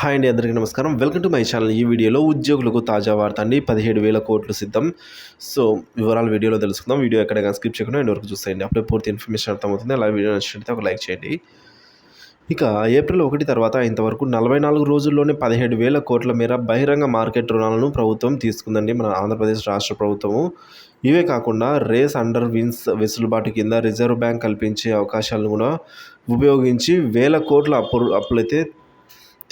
Hi అండి అందరికీ నమస్కారం. వెల్కమ్ టు మై ఛానల్ ఈ వీడియోలో ఉద్యోగులకు తాజా వార్త అండి. పదిహేడు వేల కోట్లు సిద్ధం. సో వివరాలు వీడియోలో తెలుసుకుందాం. వీడియో ఎక్కడ స్కిప్ చేయకుండా ఎండ్ వరకు చూసేయండి. అప్పుడే పూర్తి ఇన్ఫర్మేషన్ అర్థమవుతుంది. అలా వీడియో నచ్చినట్లయితే ఒక లైక్ చేయండి. ఇక ఏప్రిల్ ఒకటి తర్వాత ఇంతవరకు నలభై నాలుగు రోజుల్లోనే పదిహేడు వేల కోట్ల మేర బహిరంగ మార్కెట్ రుణాలను ప్రభుత్వం తీసుకుందండి మన ఆంధ్రప్రదేశ్ రాష్ట్ర ప్రభుత్వము. ఇవే కాకుండా రేస్ అండర్ విన్స్ వెసులుబాటు కింద రిజర్వ్ బ్యాంక్ కల్పించే అవకాశాలను కూడా ఉపయోగించి వేల కోట్ల అప్పు అప్పులైతే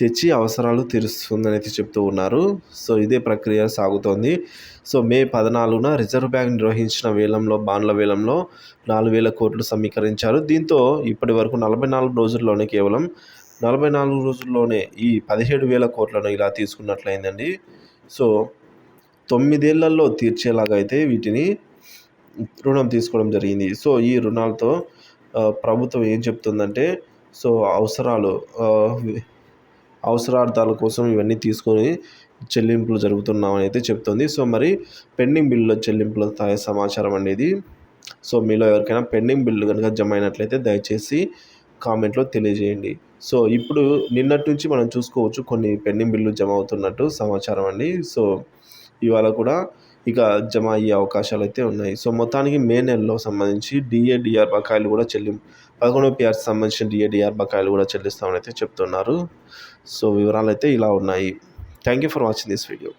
తెచ్చి అవసరాలు తీరుస్తుందని అయితే చెప్తూ ఉన్నారు. సో ఇదే ప్రక్రియ సాగుతోంది. సో మే పద్నాలుగున రిజర్వ్ బ్యాంక్ నిర్వహించిన వేలంలో బాండ్ల వేలంలో నాలుగు వేల కోట్లు సమీకరించారు. దీంతో ఇప్పటి వరకు నలభై నాలుగు రోజుల్లోనే కేవలం నలభై నాలుగు రోజుల్లోనే ఈ పదిహేడు వేల కోట్లను ఇలా తీసుకున్నట్లయిందండి. సో తొమ్మిదేళ్ళలో తీర్చేలాగా అయితే వీటిని రుణం తీసుకోవడం జరిగింది. సో ఈ రుణాలతో ప్రభుత్వం ఏం చెప్తుందంటే సో అవసరాలు అవసరార్థాల కోసం ఇవన్నీ తీసుకొని చెల్లింపులు జరుగుతున్నామని అయితే చెప్తుంది. సో మరి పెండింగ్ బిల్లుల చెల్లింపుల స్థాయి సమాచారం అనేది సో మీలో ఎవరికైనా పెండింగ్ బిల్లు కనుక జమ అయినట్లయితే దయచేసి కామెంట్లో తెలియజేయండి. సో ఇప్పుడు నిన్నటి నుంచి మనం చూసుకోవచ్చు కొన్ని పెండింగ్ బిల్లు జమ అవుతున్నట్టు సమాచారం అండి. సో ఇవాళ కూడా ఇక జమ అయ్యే అవకాశాలు అయితే ఉన్నాయి. సో మొత్తానికి మే నెలలో సంబంధించి డిఏడిఆర్ బకాయిలు కూడా చెల్లింపు పదకొండవ పిఆర్ సంబంధించిన డిఏడిఆర్ బకాయిలు కూడా చెల్లిస్తామని అయితే చెప్తున్నారు. సో వివరాలు అయితే ఇలా ఉన్నాయి. Thank you for watching this video.